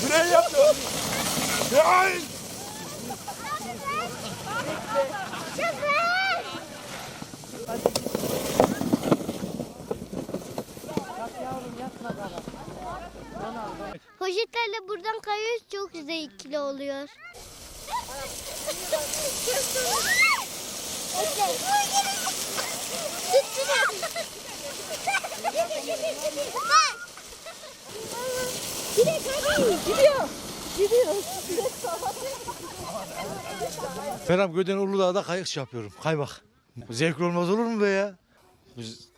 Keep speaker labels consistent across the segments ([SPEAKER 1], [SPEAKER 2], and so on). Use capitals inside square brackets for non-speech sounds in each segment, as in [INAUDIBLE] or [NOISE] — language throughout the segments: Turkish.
[SPEAKER 1] Fren yaptı. Ay!
[SPEAKER 2] Poşetlerle buradan kayıyoruz çok güzel [LAUGHS] ikili oluyor.
[SPEAKER 3] Ferhat Göden Uludağ'da kayıkçı yapıyorum. Kaymak. Zevkli olmaz olur mu be ya? Biz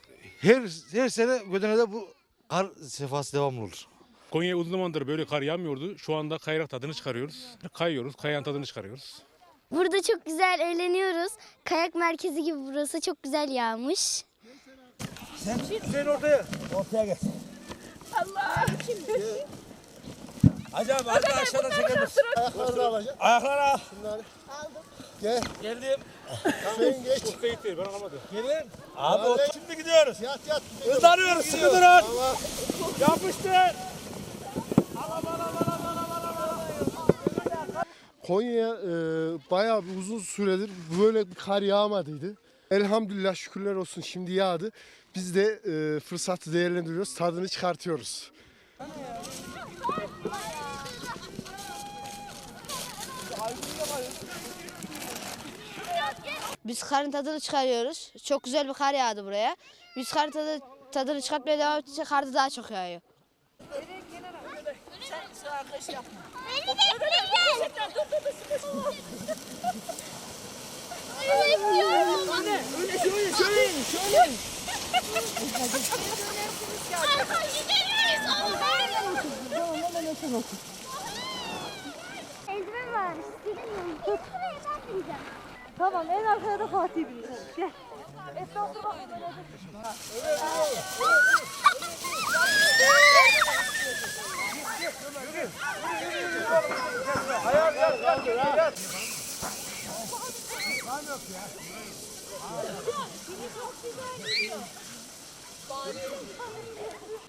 [SPEAKER 3] her her sene Göden'e bu kar sefası devamlı olur.
[SPEAKER 4] Konya uzun zamandır böyle kar yağmıyordu. Şu anda kayrak tadını çıkarıyoruz. Kayıyoruz, kayan tadını çıkarıyoruz.
[SPEAKER 2] Burada çok güzel eğleniyoruz. Kayak merkezi gibi burası çok güzel yağmış.
[SPEAKER 3] Sen ortaya.
[SPEAKER 1] Ortaya geç. Allah! Acaba daha aşağıdan çekelim.
[SPEAKER 5] Ayakları da alacağım.
[SPEAKER 1] Ayaklara.
[SPEAKER 5] Gel.
[SPEAKER 1] Geldim.
[SPEAKER 5] Sen geç.
[SPEAKER 4] Teyit değil, ben alamadım.
[SPEAKER 1] Gelin. Abi o şimdi gidiyoruz.
[SPEAKER 5] Yat yat.
[SPEAKER 1] Hızlanıyoruz. Sıkı durun.
[SPEAKER 5] Tamam.
[SPEAKER 1] Yapıştır.
[SPEAKER 5] Konya'ya e, bayağı bir uzun süredir böyle bir kar yağmadıydı. Elhamdülillah şükürler olsun şimdi yağdı. Biz de e, fırsatı değerlendiriyoruz, tadını çıkartıyoruz.
[SPEAKER 6] Biz karın tadını çıkarıyoruz. Çok güzel bir kar yağdı buraya. Biz karın tadı, tadını çıkartmaya devam ettikçe kar da daha çok yağıyor.
[SPEAKER 2] Eldiven var. Silemiyorum. Tut. Buraya ben.
[SPEAKER 7] Tamam en arkaya da Fatih binecek. Gel. Etrafına bak.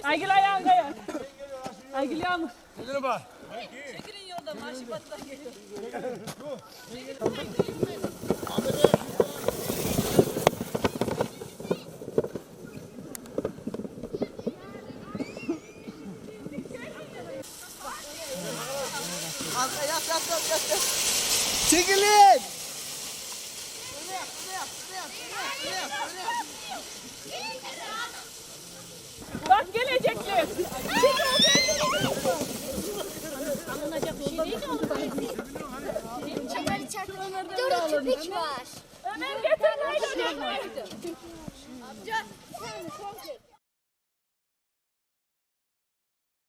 [SPEAKER 7] Aygül ayağın kayar. Aygül yağmur.
[SPEAKER 1] Gelin bak. Çekilin.
[SPEAKER 7] Bak
[SPEAKER 2] Kirpik var.
[SPEAKER 7] Ömer getir lan Amca.